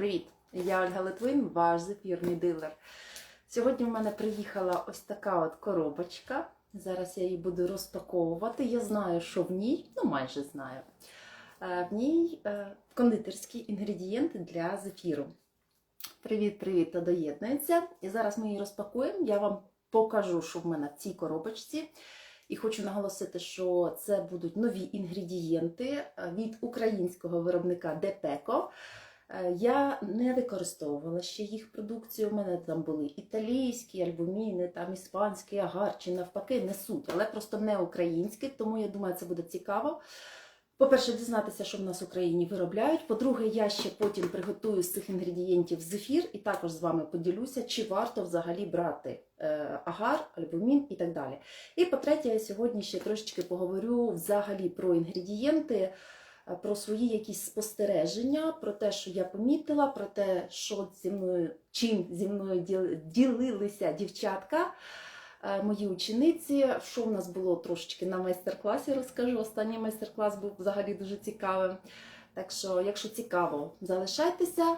Привіт! Я Ольга Литвин, ваш зефірний дилер. Сьогодні в мене приїхала ось така от коробочка. Зараз я її буду розпаковувати. Я знаю, що в ній, ну майже знаю. Е, В ній е, кондитерські інгредієнти для зефіру. Привіт-привіт, хто доєднується. І зараз ми її розпакуємо. Я вам покажу, що в мене в цій коробочці. І хочу наголосити, що це будуть нові інгредієнти е, від українського виробника Депеко. Е, Я не використовувала ще їх продукцію. У мене там були італійські альбуміни, там іспанський агар чи навпаки не суть, але просто не українські, тому я думаю, це буде цікаво. По-перше, дізнатися, що в нас в Україні виробляють. По-друге, я ще потім приготую з цих інгредієнтів зефір і також з вами поділюся, чи варто взагалі брати е, агар, альбумін і так далі. І по-третє, я сьогодні ще трошечки поговорю взагалі про інгредієнти, про свої якісь спостереження, про те, що я помітила, про те, що зі мною, чим зі мною ділилися дівчатка. е, Мої учениці, що в нас було трошечки на майстер-класі, розкажу. Останній майстер-клас був взагалі дуже цікавим. Так що, якщо цікаво, залишайтеся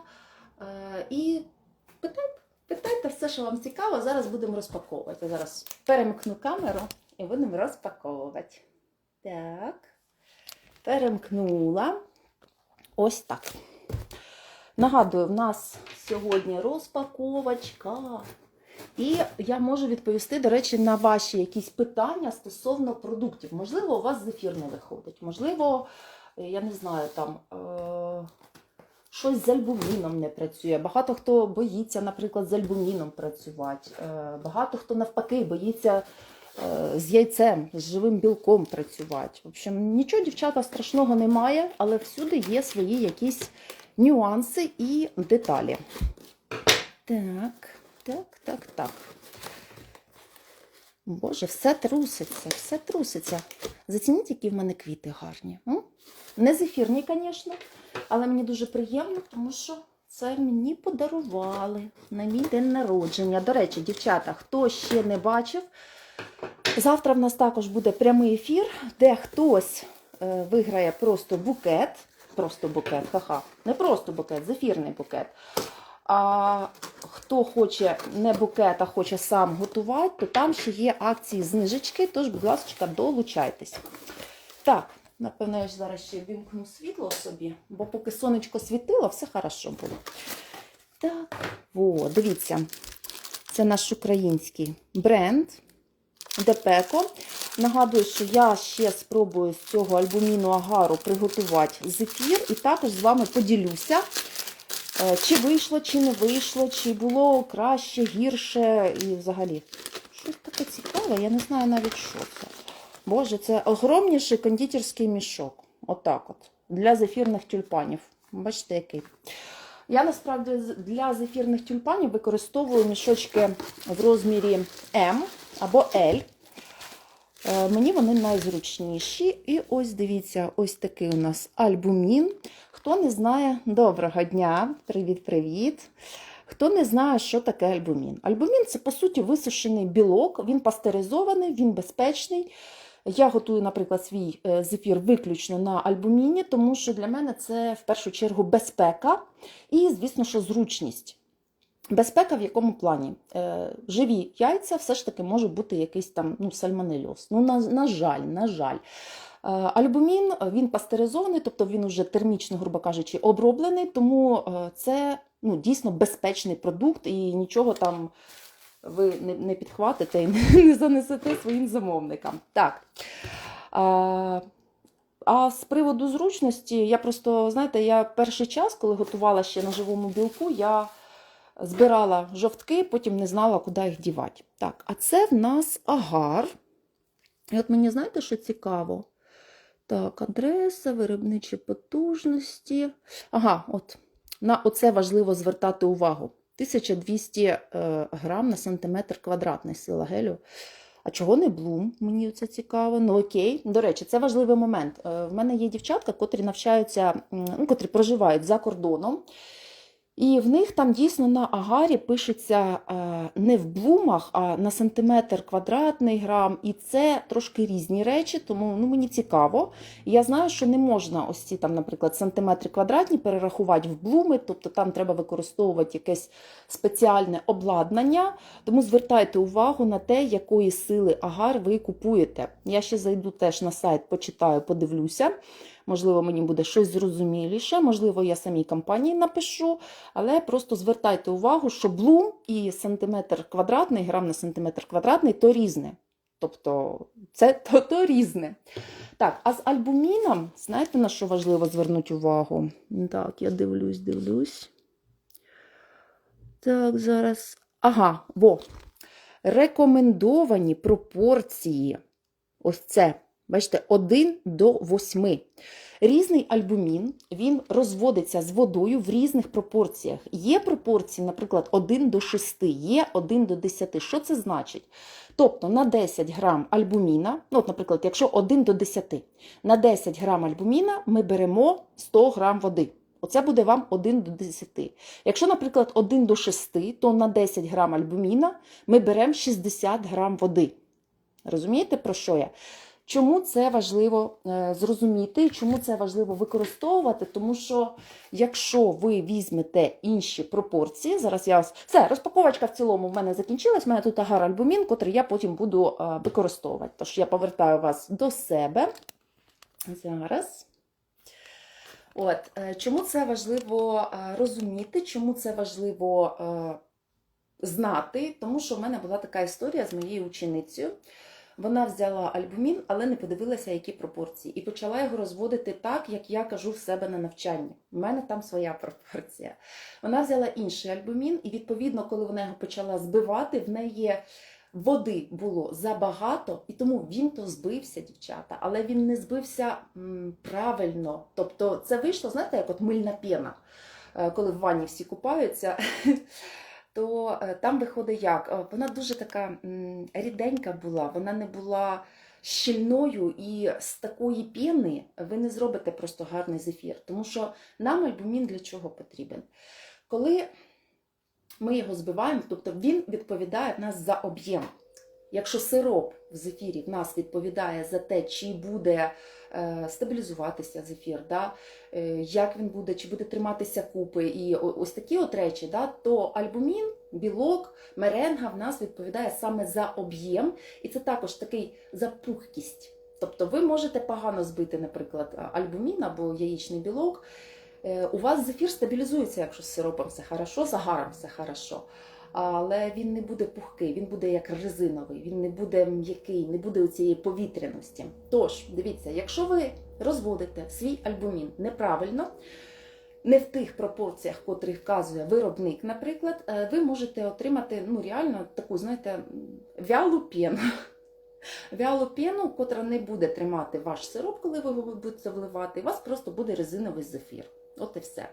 е, і питайте, питайте все, що вам цікаво. Зараз будемо розпаковувати. Зараз перемкну камеру і будемо розпаковувати. Так, перемкнула. Ось так. Нагадую, в нас сьогодні розпаковочка. І я можу відповісти, до речі, на ваші якісь питання стосовно продуктів. Можливо, у вас зефір не виходить, можливо, е, я не знаю, там е- щось з альбуміном не працює. Багато хто боїться, наприклад, з альбуміном працювати. Е- багато хто навпаки боїться з яйцем, з живим білком працювати. В общем, нічого, дівчата, страшного немає, але всюди є свої якісь нюанси і деталі. Так. Так, так, так. Боже, все труситься, все труситься. Зацініть, які в мене квіти гарні. М? Не зефірні, звісно, але мені дуже приємно, тому що це мені подарували на мій день народження. До речі, дівчата, хто ще не бачив, завтра в нас також буде прямий ефір, де хтось е, виграє просто букет. Просто букет, ха-ха. Не просто букет, зефірний букет. А хто хоче не букет, а хоче сам готувати, то там ще є акції знижечки, тож, будь ласка, долучайтесь. Так, напевно, я ж зараз ще вімкну світло собі, бо поки сонечко світило, все хорошо було. Так, о, дивіться, це наш український бренд Депеко. Нагадую, що я ще спробую з цього альбуміну агару приготувати зефір і також з вами поділюся. Е, Чи вийшло, чи не вийшло, чи було краще, гірше і взагалі. Щось таке цікаве, я не знаю навіть, що це. Боже, це огромніший кондитерський мішок. Отак от. Для зефірних тюльпанів. Бачите, який. Я насправді для зефірних тюльпанів використовую мішочки в розмірі М або L. Е, Мені вони найзручніші. І ось дивіться, ось такий у нас альбумін. Хто не знає, доброго дня, привіт-привіт. Хто не знає, що таке альбумін? Альбумін це, по суті, висушений білок, він пастеризований, він безпечний. Я готую, наприклад, свій е, зефір виключно на альбуміні, тому що для мене це в першу чергу безпека і, звісно, що зручність. Безпека в якому плані? Е, живі яйця все ж таки може бути якийсь там ну, сальмонельоз. Ну, на, на жаль, на жаль. Е, Альбумін е, він пастеризований, тобто він уже термічно, грубо кажучи, оброблений, тому е, це ну, дійсно безпечний продукт і нічого там ви не, не підхватите і не, не занесете своїм замовникам. Так. А, а з приводу зручності, я просто, знаєте, я перший час, коли готувала ще на живому білку, я збирала жовтки, потім не знала, куди їх дівати. Так, а це в нас агар. І от мені знаєте, що цікаво? Так, адреса, виробничі потужності. Ага, от на оце важливо звертати увагу. 1200 е, грам на сантиметр квадратний сила гелю. А чого не блум? Мені це цікаво. Ну окей. До речі, це важливий момент. Е, В мене є дівчатка, котрі навчаються, ну, котрі проживають за кордоном. І в них там дійсно на агарі пишеться е, не в блумах, а на сантиметр квадратний грам. І це трошки різні речі, тому ну, мені цікаво. Я знаю, що не можна ось ці, там, наприклад, сантиметри квадратні перерахувати в блуми, тобто там треба використовувати якесь спеціальне обладнання. Тому звертайте увагу на те, якої сили агар ви купуєте. Я ще зайду теж на сайт, почитаю, подивлюся. Можливо, мені буде щось зрозуміліше, можливо, я самій компанії напишу, але просто звертайте увагу, що блум і сантиметр квадратний, грам на сантиметр квадратний то різне. Тобто це то, то різне. Так, а з альбуміном, знаєте, на що важливо звернути увагу? Так, я дивлюсь, дивлюсь. Так, зараз. Ага, во. Рекомендовані пропорції. Ось це. Бачите, 1 до 8. Різний альбумін він розводиться з водою в різних пропорціях. Є пропорції, наприклад, 1 до 6, є 1 до 10. Що це значить? Тобто на 10 грам альбуміна, ну, от, наприклад, якщо 1 до 10, на 10 грам альбуміна ми беремо 100 грам води. Оце буде вам 1 до 10. Якщо, наприклад, 1 до 6, то на 10 грам альбуміна ми беремо 60 грам води. Розумієте, про що я? Чому це важливо е, зрозуміти, чому це важливо використовувати? Тому що якщо ви візьмете інші пропорції, зараз я. Все, розпаковочка в цілому в мене закінчилась. У мене тут агар альбумін, котрий я потім буду е, використовувати. Тож я повертаю вас до себе. Зараз. От, е, чому це важливо розуміти, чому це важливо знати? Тому що в мене була така історія з моєю ученицею. Вона взяла альбумін, але не подивилася, які пропорції, і почала його розводити так, як я кажу в себе на навчанні. У мене там своя пропорція. Вона взяла інший альбумін, і відповідно, коли вона його почала збивати, в неї води було забагато, і тому він то збився, дівчата, але він не збився м, правильно. Тобто, це вийшло, знаєте, як от мильна пена, Е, коли в ванні всі купаються. то е, там виходить як? Е, Вона дуже така ріденька була, вона не була щільною, і з такої піни ви не зробите просто гарний зефір. Тому що нам альбумін для чого потрібен? Коли ми його збиваємо, тобто він відповідає в нас за об'єм. Якщо сироп в зефірі в нас відповідає за те, чи буде е, стабілізуватися зефір, да, е, як він буде, чи буде триматися купи, і ось такі от речі, да, то альбумін, білок, меренга в нас відповідає саме за об'єм, і це також такий за пухкість. Тобто ви можете погано збити, наприклад, альбумін або яєчний білок. Е, У вас зефір стабілізується, якщо з сиропом все хорошо, з агаром все хорошо. Але він не буде пухкий, він буде як резиновий, він не буде м'який, не буде цієї повітряності. Тож, дивіться, якщо ви розводите свій альбумін неправильно, не в тих пропорціях, котрі вказує виробник, наприклад, е, ви можете отримати ну, реально таку, знаєте, вялу пену. Вялу пену, котра не буде тримати ваш сироп, коли ви його будете вливати, у вас просто буде резиновий зефір. От і все.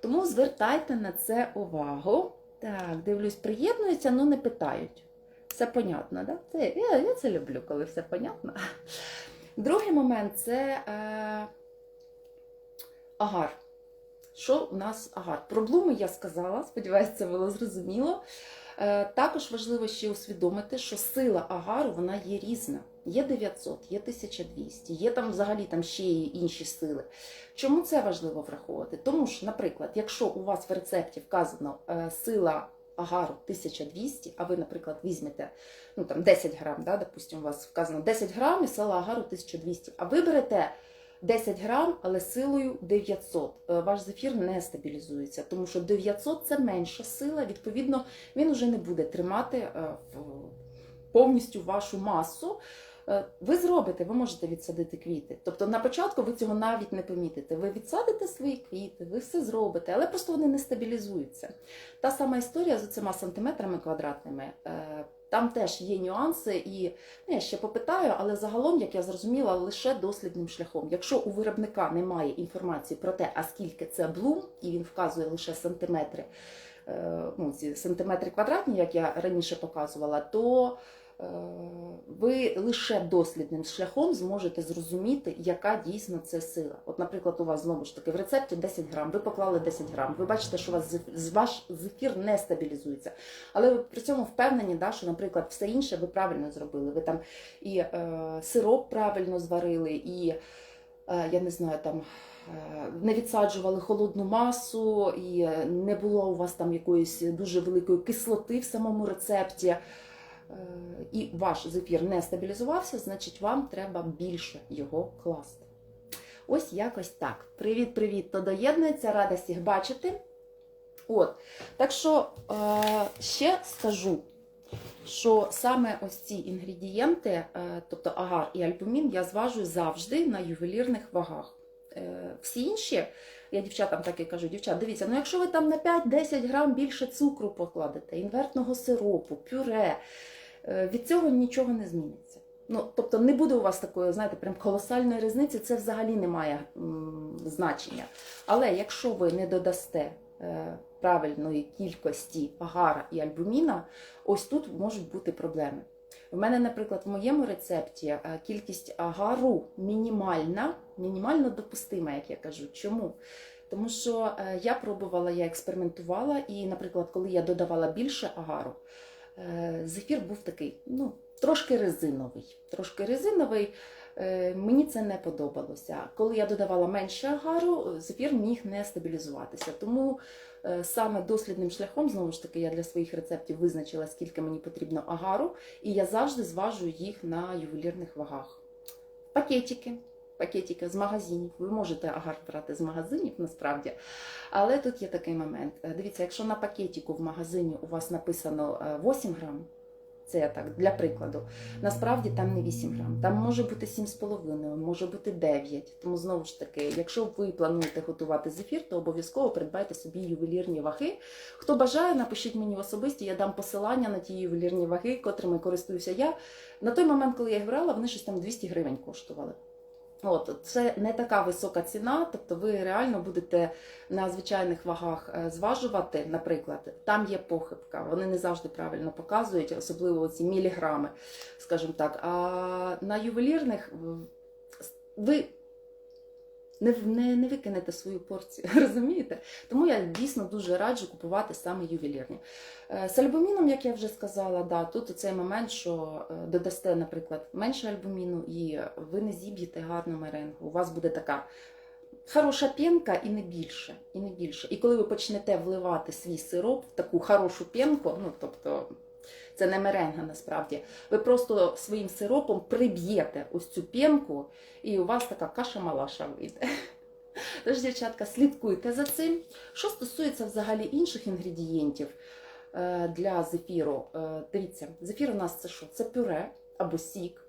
Тому звертайте на це увагу. Так, дивлюсь, приєднуються, але не питають. Все понятно, да? Це, я, я це люблю, коли все понятно. Другий момент це е, агар. Що у нас агар? Про блуми я сказала, сподіваюся, це було зрозуміло. Е, Також важливо ще усвідомити, що сила агару вона є різна. Є 900, є 1200, є там взагалі там ще й інші сили. Чому це важливо враховувати? Тому що, наприклад, якщо у вас в рецепті вказано е, сила агару 1200, а ви, наприклад, візьмете ну, там, 10 грам, да, допустимо, у вас вказано 10 грам і сила агару 1200, а ви берете 10 грам, але силою 900. Е, Ваш зефір не стабілізується, тому що 900 це менша сила, відповідно, він вже не буде тримати е, повністю вашу масу. Е, Ви зробите, ви можете відсадити квіти. Тобто на початку ви цього навіть не помітите. Ви відсадите свої квіти, ви все зробите, але просто вони не стабілізуються. Та сама історія з цими сантиметрами квадратними. Е, Там теж є нюанси, і ну, я ще попитаю, але загалом, як я зрозуміла, лише дослідним шляхом. Якщо у виробника немає інформації про те, а скільки це блум, і він вказує лише сантиметри, е, ну, ці сантиметри квадратні, як я раніше показувала, то ви лише дослідним шляхом зможете зрозуміти, яка дійсно це сила. От, наприклад, у вас знову ж таки в рецепті 10 грам, ви поклали 10 грам, ви бачите, що у вас ваш зефір не стабілізується. Але ви при цьому впевнені, да, що, наприклад, все інше ви правильно зробили. Ви там і е, сироп правильно зварили, і е, я не знаю, там. е, Не відсаджували холодну масу, і е, не було у вас там якоїсь дуже великої кислоти в самому рецепті, е, і ваш зефір не стабілізувався, значить вам треба більше його класти. Ось якось так. Привіт-привіт, хто доєднується, рада всіх бачити. От. Так що е, ще скажу, що саме ось ці інгредієнти, е, тобто агар і альбумін, я зважую завжди на ювелірних вагах. Е, всі інші, я дівчатам так і кажу, дівчат, дивіться, ну якщо ви там на 5-10 грам більше цукру покладете, інвертного сиропу, пюре, е, від цього нічого не зміниться. Ну, тобто не буде у вас такої, знаєте, прям колосальної різниці, це взагалі не має значення. Але якщо ви не додасте е, правильної кількості агара і альбуміна, ось тут можуть бути проблеми. В мене, наприклад, в моєму рецепті е, кількість агару мінімальна, мінімально допустима, як я кажу. Чому? Тому що е, я пробувала, я експериментувала, і, наприклад, коли я додавала більше агару, е, зефір був такий, ну, трошки резиновий. Трошки резиновий. Е, Мені це не подобалося. Коли я додавала менше агару, зефір міг не стабілізуватися. Тому саме дослідним шляхом, знову ж таки, я для своїх рецептів визначила, скільки мені потрібно агару, і я завжди зважую їх на ювелірних вагах. Пакетики. Пакетики з магазинів. Ви можете агар брати з магазинів насправді. Але тут є такий момент. Е, Дивіться, якщо на пакетику в магазині у вас написано е, 8 грам, це я так для прикладу. Насправді там не 8 грам, там може бути 7,5, може бути 9. Тому знову ж таки, якщо ви плануєте готувати зефір, то обов'язково придбайте собі ювелірні ваги. Хто бажає, напишіть мені в особисті, я дам посилання на ті ювелірні ваги, котрими користуюся я. На той момент, коли я їх брала, вони щось там 200 гривень коштували. От, це не така висока ціна, тобто ви реально будете на звичайних вагах е, зважувати, наприклад, там є похибка, вони не завжди правильно показують, особливо ці міліграми, скажімо так. А на ювелірних ви не, не, не викинете свою порцію, розумієте? Тому я дійсно дуже раджу купувати саме ювелірні. Е, З альбуміном, як я вже сказала, да, тут цей момент, що е, додасте, наприклад, менше альбуміну, і ви не зіб'єте гарну меренгу. У вас буде така хороша пінка і не більше. І не більше. І коли ви почнете вливати свій сироп в таку хорошу пінку, ну тобто. Це не меренга насправді. Ви просто своїм сиропом приб'єте ось цю пінку, і у вас така каша-малаша вийде. Тож, дівчатка, слідкуйте за цим. Що стосується взагалі інших інгредієнтів е, для зефіру, е, дивіться, зефір у нас це що? Це пюре або сік,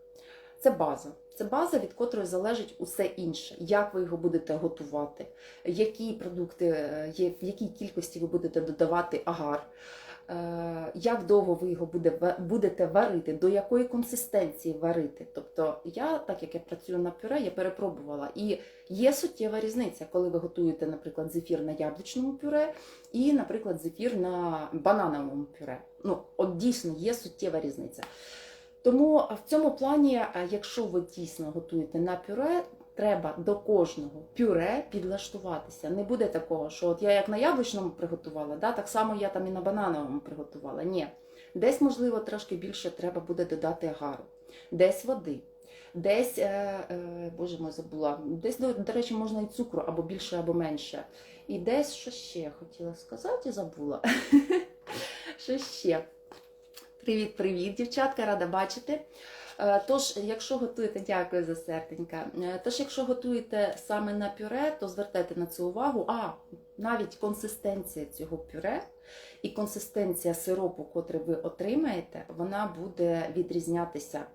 це база. Це база, від котрої залежить усе інше, як ви його будете готувати, які продукти, е, в якій кількості ви будете додавати агар, як довго ви його буде, будете варити, до якої консистенції варити. Тобто я, так як я працюю на пюре, я перепробувала. І є суттєва різниця, коли ви готуєте, наприклад, зефір на яблучному пюре і, наприклад, зефір на банановому пюре. Ну, от дійсно є суттєва різниця. Тому в цьому плані, е, якщо ви дійсно готуєте на пюре, треба до кожного пюре підлаштуватися. Не буде такого, що от я як на яблучному приготувала, да, так само я там і на банановому приготувала. Ні. Десь, можливо, трошки більше треба буде додати агару, десь води. Десь, е, е, боже мой, забула, десь, до, речі, можна і цукру або більше, або менше. І десь що ще хотіла сказати, забула. Що ще? Привіт, привіт, дівчатка, рада бачити. Е, Тож, якщо готуєте, дякую за серденька. Е, Тож, якщо готуєте саме на пюре, то звертайте на це увагу. А навіть консистенція цього пюре і консистенція сиропу, котрий ви отримаєте, вона буде відрізнятися.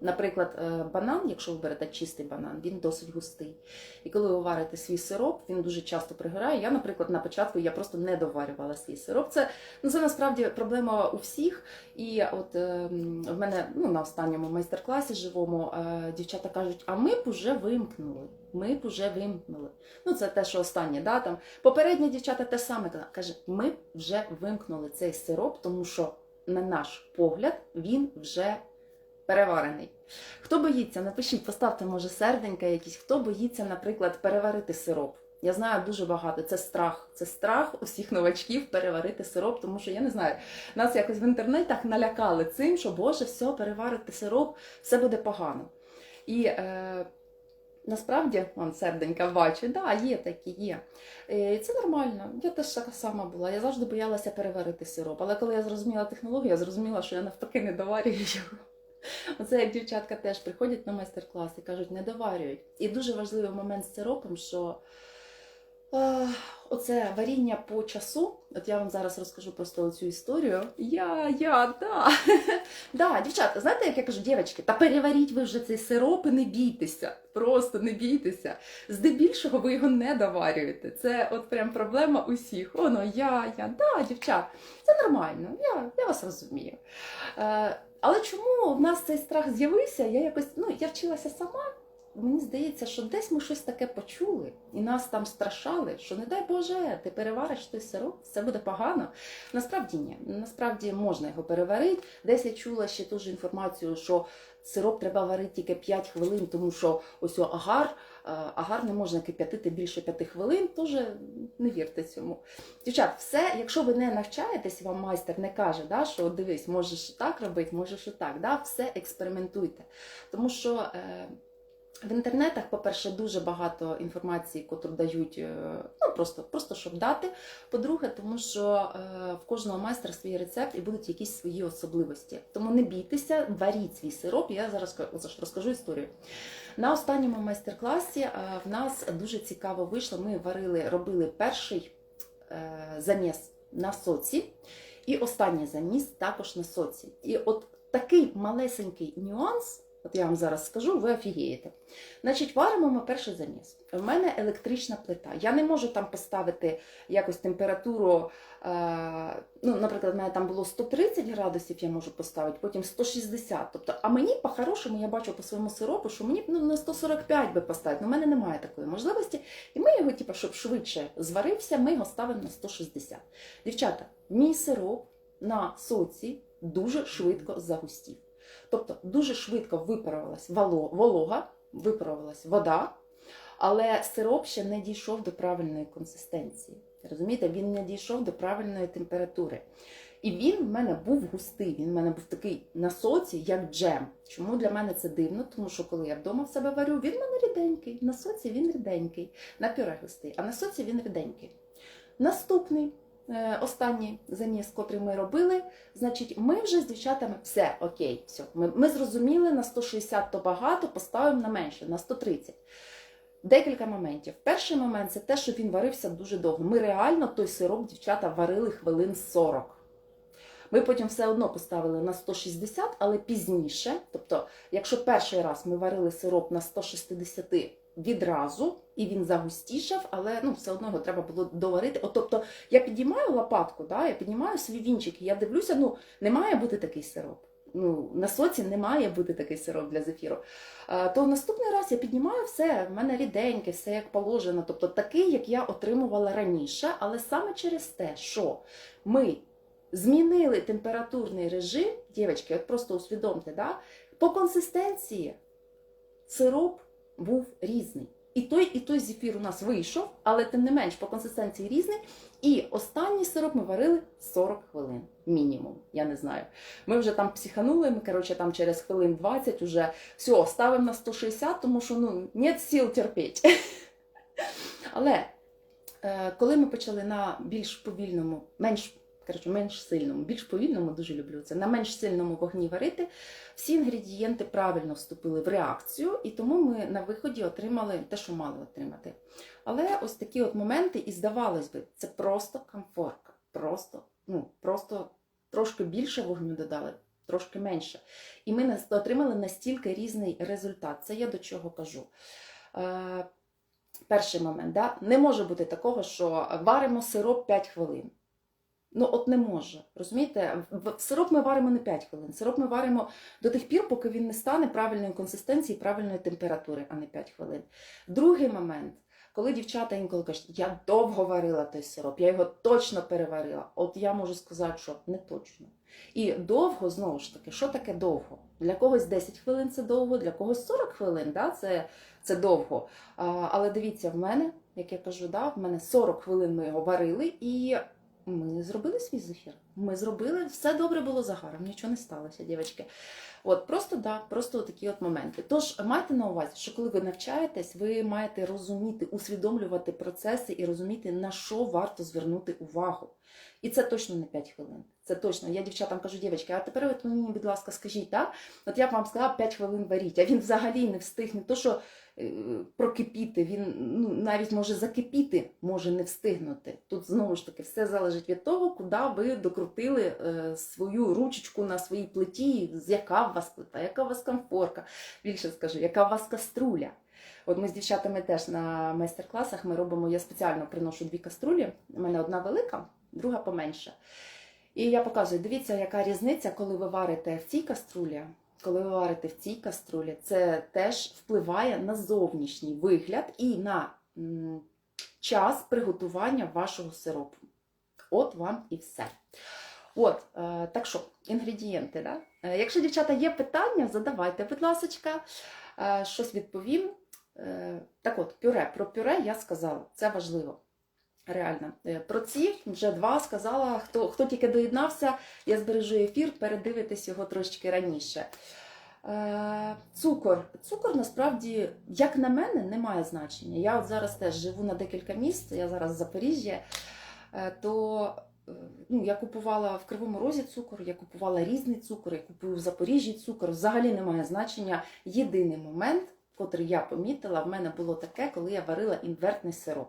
Наприклад, е, банан, якщо ви берете чистий банан, він досить густий. І коли ви варите свій сироп, він дуже часто пригорає. Я, наприклад, на початку я просто не доварювала свій сироп. Це, ну, це насправді проблема у всіх. І от е, в мене ну, на останньому майстер-класі живому е, дівчата кажуть, а ми б уже вимкнули. Ми б уже вимкнули. Ну, це те, що останнє, да, там. Попередні дівчата те саме каже, ми б вже вимкнули цей сироп, тому що, на наш погляд, він вже переварений. Хто боїться, напишіть, поставте, може, серденька якісь, хто боїться, наприклад, переварити сироп. Я знаю дуже багато. Це страх. Це страх усіх новачків переварити сироп, тому що я не знаю, нас якось в інтернетах налякали цим, що Боже, все, переварити сироп, все буде погано. І е, насправді, вон серденька бачу, да, є такі, є. Е, І це нормально. Я теж така сама була. Я завжди боялася переварити сироп. Але коли я зрозуміла технологію, я зрозуміла, що я навпаки не доварюю його. Оце як дівчатка теж приходять на майстер-клас і кажуть, не доварюють. І дуже важливий момент з сиропом, що оце варіння по часу. От я вам зараз розкажу просто цю історію. Я, я, да. да, дівчатка, знаєте, як я кажу, дівчатки, та переваріть ви вже цей сироп і не бійтеся. Просто не бійтеся. Здебільшого ви його не доварюєте. Це от прям проблема усіх. Оно, я, я, да, дівчат, це нормально, я, я вас розумію. Е, але чому в нас цей страх з'явився? Я якось, ну, я вчилася сама. Мені здається, що десь ми щось таке почули, і нас там страшали, що не дай Боже, ти перевариш той сироп, все буде погано. Насправді ні. Насправді можна його переварити. Десь я чула ще ту ж інформацію, що сироп треба варити тільки 5 хвилин, тому що ось агар, агар не можна кип'ятити більше 5 хвилин, теж не вірте цьому. Дівчат, все, якщо ви не навчаєтесь, вам майстер не каже, да, що дивись, можеш так робити, можеш і так, да, все експериментуйте. Тому що. Е, в інтернетах, по-перше, дуже багато інформації, котру дають, е, ну просто, просто щоб дати. По-друге, тому що е, в кожного майстра свій рецепт і будуть якісь свої особливості. Тому не бійтеся, варіть свій сироп. Я зараз ка- розкажу історію. На останньому майстер-класі е, в нас дуже цікаво вийшло. Ми варили, робили перший заміс на соці, і останній заміс також на соці. І от такий малесенький нюанс. От я вам зараз скажу, ви офігієте. Значить, варимо ми перший заміс. У мене електрична плита. Я не можу там поставити якось температуру. Е, ну, наприклад, в мене там було 130 градусів, я можу поставити, потім 160. Тобто, а мені по-хорошому, я бачу по своєму сиропу, що мені ну, на 145 би поставити. Ну, у мене немає такої можливості. І ми його, типу, щоб швидше зварився, ми його ставимо на 160. Дівчата, мій сироп на соці дуже швидко загустів. Тобто дуже швидко випарувалась волога, випарувалась вода, але сироп ще не дійшов до правильної консистенції. Розумієте, він не дійшов до правильної температури. І він в мене був густий, він в мене був такий на соці, як джем. Чому для мене це дивно? Тому що коли я вдома в себе варю, він в мене ріденький. На соці він ріденький, на пюре густий, а на соці він ріденький. Наступний, останній заміс, котрий ми робили, значить, ми вже з дівчатами все, окей, все. Ми, ми зрозуміли, на 160 то багато, поставимо на менше, на 130. Декілька моментів. Перший момент це те, що він варився дуже довго. Ми реально той сироп, дівчата, варили хвилин 40. Ми потім все одно поставили на 160, але пізніше. Тобто, якщо перший раз ми варили сироп на 160 відразу, і він загустішав, але ну, все одно його треба було доварити. От, тобто, я піднімаю лопатку, да, я піднімаю свій вінчик, і я дивлюся, ну, не має бути такий сироп. Ну, на соці не має бути такий сироп для зефіру. А, то наступний раз я піднімаю все, в мене ріденьке, все як положено. Тобто такий, як я отримувала раніше, але саме через те, що ми змінили температурний режим, дівчатки, от просто усвідомте, да? по консистенції сироп був різний. І той, і той зефір у нас вийшов, але тим не менш по консистенції різний. І останній сироп ми варили 40 хвилин мінімум. Я не знаю. Ми вже там психанули, ми коротше там через хвилин 20 уже все, ставимо на 160, тому що ну нет сил терпіти. Але е, коли ми почали на більш повільному, менш коротше, менш сильному, більш повільному, дуже люблю це, на менш сильному вогні варити, всі інгредієнти правильно вступили в реакцію, і тому ми на виході отримали те, що мали отримати. Але ось такі от моменти, і здавалось би, це просто комфортка. Просто, ну, просто трошки більше вогню додали, трошки менше. І ми отримали настільки різний результат. Це я до чого кажу. Е, перший момент, да? не може бути такого, що варимо сироп 5 хвилин. Ну, от не може. Розумієте, В- сироп ми варимо не 5 хвилин. Сироп ми варимо до тих пір, поки він не стане правильної консистенції, правильної температури, а не 5 хвилин. Другий момент, Коли дівчата інколи кажуть, я довго варила той сироп, я його точно переварила. От я можу сказати, що не точно. І довго, знову ж таки, що таке довго? Для когось 10 хвилин це довго, для когось 40 хвилин, да? це, це довго. А, але дивіться, в мене, як я кажу, да, в мене 40 хвилин ми його варили і ми зробили свій зефір. Ми зробили, все добре було загаром, нічого не сталося, дівчатки. От просто да, просто такі от моменти. Тож майте на увазі, що коли ви навчаєтесь, ви маєте розуміти, усвідомлювати процеси і розуміти, на що варто звернути увагу. І це точно не 5 хвилин. Це точно. Я дівчатам кажу, дівчатки, а тепер от мені, будь ласка, скажіть, так? От я б вам сказала 5 хвилин варіть, а він взагалі не встигне. То, що е, прокипіти, він ну, навіть може закипіти, може не встигнути. Тут знову ж таки все залежить від того, куди ви докрутили е, свою ручечку на своїй плиті, яка у вас плита, яка у вас комфорка, більше скажу, яка у вас каструля. От ми з дівчатами теж на майстер-класах ми робимо, я спеціально приношу дві каструлі. У мене одна велика, друга поменша. І я показую, дивіться, яка різниця, коли ви варите в цій каструлі, коли ви варите в цій каструлі, це теж впливає на зовнішній вигляд і на час приготування вашого сиропу. От вам і все. От, е, так що, інгредієнти. Да? Е, якщо, дівчата, є питання, задавайте, будь ласка, е, щось відповім. Так от, пюре. Про пюре я сказала, це важливо. Реально. Е, Про ці вже два сказала. Хто, хто тільки доєднався, я збережу ефір, передивитись його трошки раніше. Е, Цукор. Цукор насправді, як на мене, не має значення. Я от зараз теж живу на декілька місць, я зараз в Запоріжжі, Е, то е, ну, я купувала в Кривому Розі цукор, я купувала різний цукор, я купую в Запоріжжі цукор. Взагалі не має значення. Єдиний момент, котрий я помітила, в мене було таке, коли я варила інвертний сироп.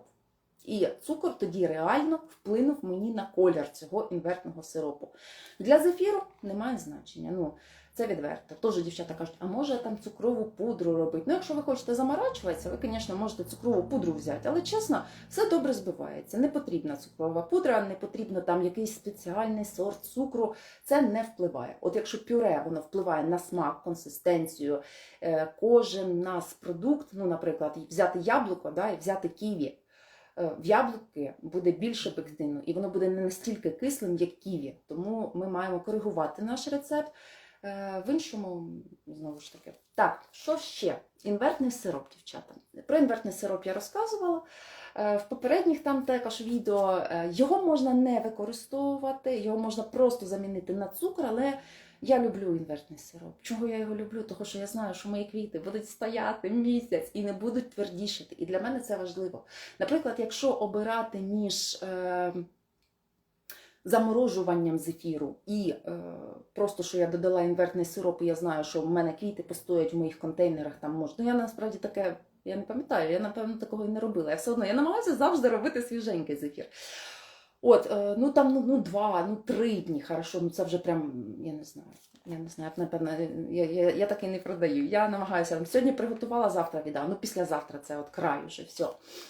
І цукор тоді реально вплинув мені на колір цього інвертного сиропу. Для зефіру немає значення. Ну, це відверто. Тож дівчата кажуть, а може там цукрову пудру робити? Ну, якщо ви хочете заморачуватися, ви, звісно, можете цукрову пудру взяти. Але чесно, все добре збивається. Не потрібна цукрова пудра, не потрібно там якийсь спеціальний сорт цукру. Це не впливає. От якщо пюре воно впливає на смак, консистенцію, е, кожен нас продукт, ну, наприклад, взяти яблуко да, і взяти ківі. Е, В яблуки буде більше пектину, і воно буде не настільки кислим, як ківі. Тому ми маємо коригувати наш рецепт. Е, В іншому, знову ж таки. Так, що ще? Інвертний сироп, дівчата. Про інвертний сироп я розказувала. Е, В попередніх там також відео його можна не використовувати, його можна просто замінити на цукор, але я люблю інвертний сироп. Чого я його люблю? Тому що я знаю, що мої квіти будуть стояти місяць і не будуть твердішати. І для мене це важливо. Наприклад, якщо обирати між е, заморожуванням зефіру і е, просто що я додала інвертний сироп, і я знаю, що в мене квіти постоять в моїх контейнерах, там можна. Ну, я насправді таке, я не пам'ятаю, я напевно такого і не робила. Я все одно я намагаюся завжди робити свіженький зефір. От, е, ну там ну, ну два, ну три дні, хорошо, ну це вже прям, я не знаю. Я не знаю, напевно, я, я, я таки не продаю. Я намагаюся сьогодні приготувала, завтра віддам. Ну, післязавтра це от край уже все.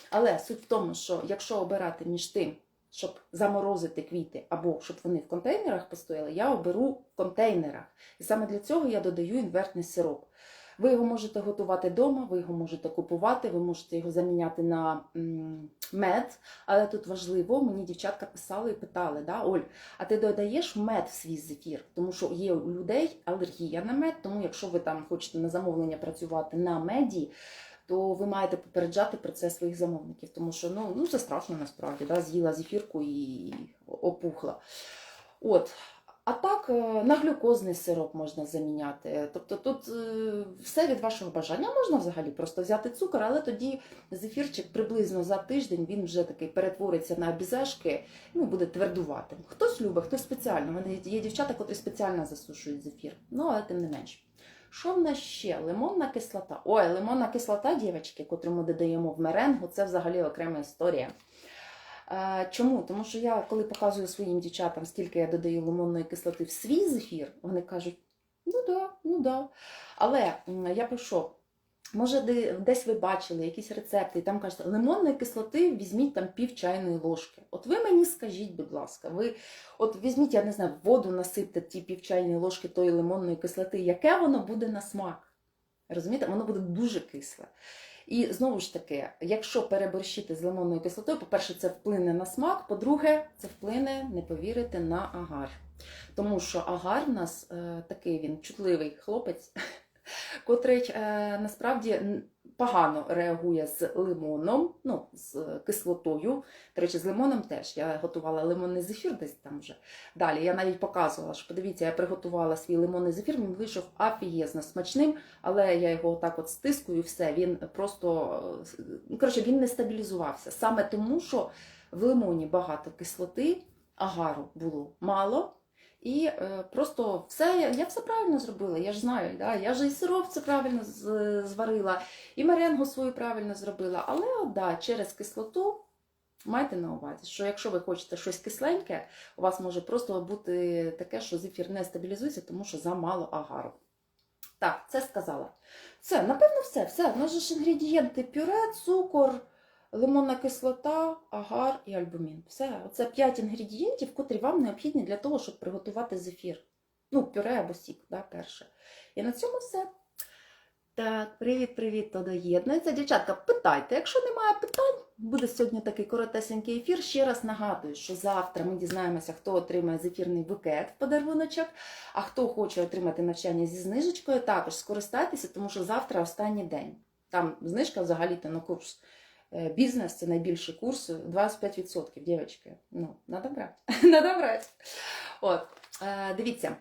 Але суть в тому, що якщо обирати між тим, щоб заморозити квіти, або щоб вони в контейнерах постояли, я оберу в контейнерах. І саме для цього я додаю інвертний сироп. Ви його можете готувати вдома, ви його можете купувати, ви можете його заміняти на мед. Але тут важливо, мені дівчатка писали і питали, да, Оль, а ти додаєш мед в свій зефір? Тому що є у людей алергія на мед, тому якщо ви там хочете на замовлення працювати на меді, то ви маєте попереджати про це своїх замовників, тому що ну, ну це страшно насправді, да, з'їла зефірку і опухла. От. А так, е, на глюкозний сироп можна заміняти. Тобто тут е, все від вашого бажання. Можна взагалі просто взяти цукор, але тоді зефірчик приблизно за тиждень він вже такий перетвориться на бізешки, ну буде твердуватим. Хтось любить, хтось спеціально. Мене є дівчата, котрі спеціально засушують зефір. Ну, але тим не менш. Що в нас ще? Лимонна кислота. Ой, лимонна кислота, дівчатки, котру ми додаємо в меренгу, це взагалі окрема історія. Е, Чому? Тому що я, коли показую своїм дівчатам, скільки я додаю лимонної кислоти в свій зефір, вони кажуть, ну да, ну да. Але я пишу, може, десь ви бачили якісь рецепти, і там кажуть, лимонної кислоти візьміть там пів чайної ложки. От ви мені скажіть, будь ласка, ви от візьміть, я не знаю, воду насипте ті пів чайної ложки тої лимонної кислоти, яке воно буде на смак? Розумієте, воно буде дуже кисле. І знову ж таки, якщо переборщити з лимонною кислотою, по-перше, це вплине на смак, по-друге, це вплине, не повірите, на агар. Тому що агар в нас е, такий він чутливий хлопець, котрий е, насправді погано реагує з лимоном, ну, з кислотою. До речі, з лимоном теж. Я готувала лимонний зефір десь там вже. Далі я навіть показувала, що подивіться, я приготувала свій лимонний зефір, він вийшов афієзно смачним, але я його так от стискую, і все, він просто е, коротше, він не стабілізувався. Саме тому, що в лимоні багато кислоти, агару було мало. І е, просто все, я, все правильно зробила, я ж знаю, да? я ж і сироп це правильно зварила, і меренгу свою правильно зробила. Але от, да, через кислоту майте на увазі, що якщо ви хочете щось кисленьке, у вас може просто бути таке, що зефір не стабілізується, тому що замало агару. Так, це сказала. Все, напевно, все. все. У нас ж інгредієнти пюре, цукор, лимонна кислота, агар і альбумін. Все, оце 5 інгредієнтів, котрі вам необхідні для того, щоб приготувати зефір. Ну, пюре або сік, да, перше. І на цьому все. Так, привіт-привіт, хто доєднується. Дівчатка, питайте. Якщо немає питань, буде сьогодні такий коротесенький ефір. Ще раз нагадую, що завтра ми дізнаємося, хто отримає зефірний букет в подаруночок, а хто хоче отримати навчання зі знижечкою, також скористайтеся, тому що завтра останній день. Там знижка взагалі-то на курс бізнес, це найбільший курс, 25%, дівчатки. Ну, надо брати. надо брати. От, е, дивіться.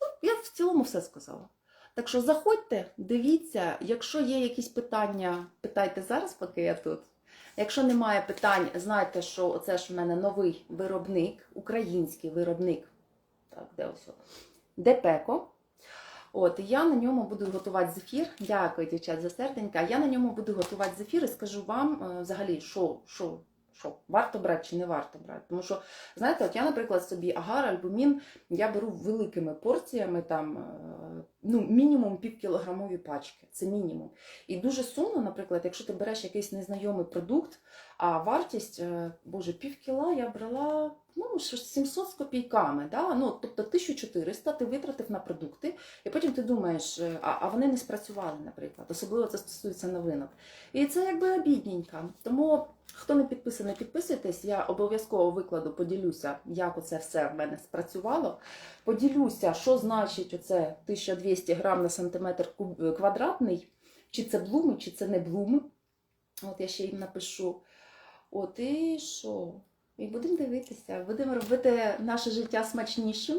Ну, я в цілому все сказала. Так що заходьте, дивіться, якщо є якісь питання, питайте зараз, поки я тут. Якщо немає питань, знайте, що це ж в мене новий виробник, український виробник. Так, де ось? Депеко. От, я на ньому буду готувати зефір. Дякую, дівчат, за серденька. Я на ньому буду готувати зефір і скажу вам е, взагалі, що, що, що варто брати чи не варто брати. Тому що, знаєте, от я, наприклад, собі агар, альбумін я беру великими порціями, там, е, ну, мінімум півкілограмові пачки. Це мінімум. І дуже сумно, наприклад, якщо ти береш якийсь незнайомий продукт, а вартість, е, боже, пів кіла я брала ну, 700 з копійками. Да? Ну, тобто 1400 ти витратив на продукти, і потім ти думаєш, е, а, а вони не спрацювали, наприклад. Особливо це стосується новинок. І це якби обідненько. Тому хто не підписаний, підписуйтесь. Я обов'язково викладу, поділюся, як оце все в мене спрацювало. Поділюся, що значить оце 1200 грам на сантиметр квадратний, чи це блуми, чи це не блуми. От я ще їм напишу. От і що? І будемо дивитися, будемо робити наше життя смачнішим,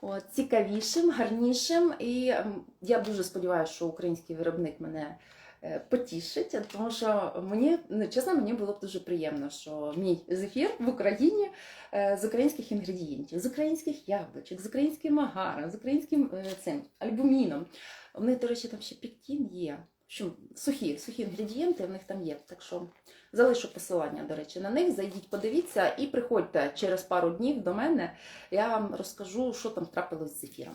от, цікавішим, гарнішим. І ем, я дуже сподіваюся, що український виробник мене е, потішить, тому що мені, ну, чесно, мені було б дуже приємно, що мій зефір в Україні е, з українських інгредієнтів, з українських яблучок, з українським агаром, з українським е, цим альбуміном. У них, до речі, там ще пектін є. Що, сухі, сухі інгредієнти в них там є. Так що залишу посилання, до речі, на них. Зайдіть, подивіться і приходьте через пару днів до мене. Я вам розкажу, що там трапилось з зефіром.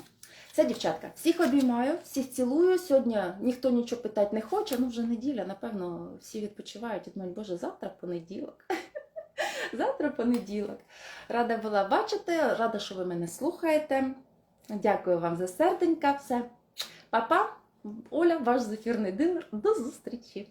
Все, дівчатка, всіх обіймаю, всіх цілую. Сьогодні ніхто нічого питати не хоче. Ну вже неділя, напевно, всі відпочивають думають, боже, завтра понеділок. Завтра понеділок. Рада була бачити, рада, що ви мене слухаєте. Дякую вам за серденька. Все. Па-па. Оля, ваш зефірний дилер. До зустрічі!